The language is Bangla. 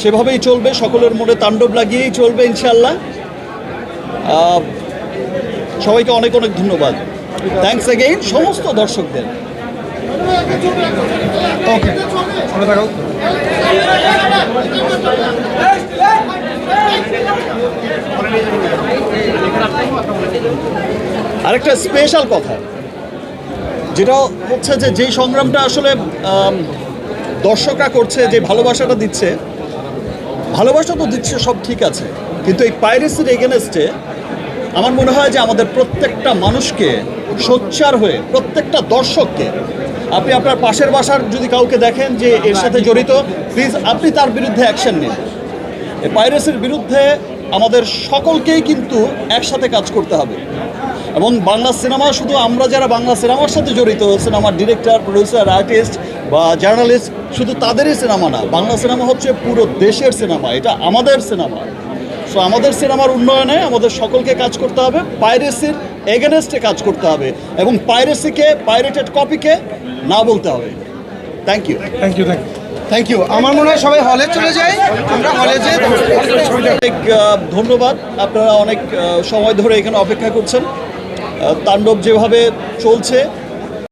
সেভাবেই চলবে সকলের মনে তাণ্ডব লাগিয়েই চলবে ইনশাল্লাহ সবাইকে অনেক অনেক ধন্যবাদ। থ্যাঙ্কস এগেইন সমস্ত দর্শকদের। ওকে আরেকটা স্পেশাল কথা যেটা হচ্ছে যে যেই সংগ্রামটা আসলে দর্শকরা করছে যে ভালোবাসাটা দিচ্ছে ভালোবাসা তো দিচ্ছে সব ঠিক আছে। কিন্তু এই পাইরেসির এগেনস্টে আমার মনে হয় যে আমাদের প্রত্যেকটা মানুষকে সোচ্চার হয়ে প্রত্যেকটা দর্শককে আপনি আপনার পাশের বাসার যদি কাউকে দেখেন যে এর সাথে জড়িত প্লিজ আপনি তার বিরুদ্ধে অ্যাকশন নিন। এই পাইরেসির বিরুদ্ধে আমাদের সকলকেই কিন্তু একসাথে কাজ করতে হবে। এবং বাংলা সিনেমা শুধু আমরা যারা বাংলা সিনেমার সাথে জড়িত সিনেমার ডিরেক্টর প্রডিউসার আর্টিস্ট বা জার্নালিস্ট শুধু তাদেরই সিনেমা না বাংলা সিনেমা হচ্ছে পুরো দেশের সিনেমা এটা আমাদের সিনেমা। সো আমাদের সিনেমার উন্নয়নে আমাদের সকলকে কাজ করতে হবে পাইরেসির এগেনস্টে কাজ করতে হবে এবং পাইরেসিকে পাইরেটেড কপিকে না বলতে হবে। Thank you thank you thank you thank you আমার মনে হয় সবাই হলে চলে যাই আমরা হলে যাই। অনেক ধন্যবাদ। আপনারা অনেক সময় ধরে এখানে অপেক্ষা করছেন। তাণ্ডব যেভাবে চলছে